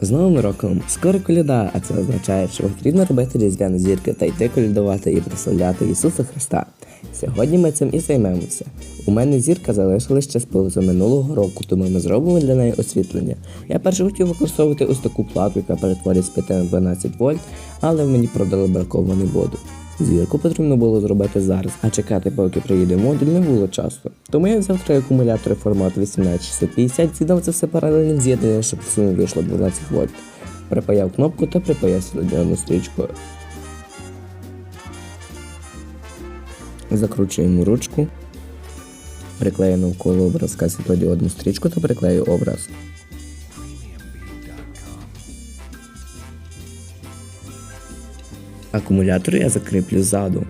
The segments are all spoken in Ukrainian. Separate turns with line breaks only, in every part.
З Новим роком скоро коляда, а це означає, що потрібно робити різдвяну зірки та йти колядувати і прославляти Ісуса Христа. Сьогодні ми цим і займемося. У мене зірка залишилась ще з полосу минулого року, тому ми зробимо для неї освітлення. Я перше хотів використовувати ось таку плату, яка перетворює з 5 на 12 вольт, але мені продали браковану воду. Зірку потрібно було зробити зараз, а чекати, поки приїде модуль, не було часу. Тому я взяв три акумулятори формату 18650, з'єднав це все паралельним з'єднанням, щоб сумі вийшло 12 вольт. Припаяв кнопку та припаяв сьогодні стрічку. Закручуємо ручку, приклею навколо образка світлодіодну стрічку та приклею образ. Акумулятор я закріплю ззаду.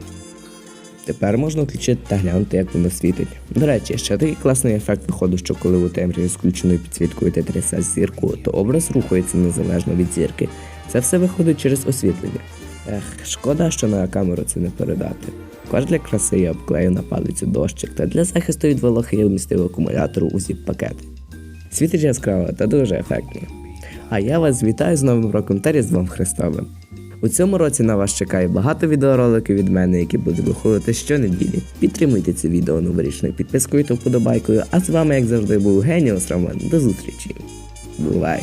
Тепер можна включити та глянути, як воно світить. До речі, ще такий класний ефект виходить, що коли у темряві з включеною підсвіткою ти трясеш зірку, то образ рухається незалежно від зірки. Це все виходить через освітлення. Ех, шкода, що на камеру це не передати. Також для краси я обклею на палицю дощик та для захисту від волохи я вмістив акумулятор у зіп пакет. Світить яскраво та дуже ефектно. А я вас вітаю з Новим роком та Різдвом Христовим. У цьому році на вас чекає багато відеороликів від мене, які будуть виходити щонеділі. Підтримуйте це відео новорічною підпискою та вподобайкою. А з вами, як завжди, був Геніус Роман. До зустрічі. Бувай!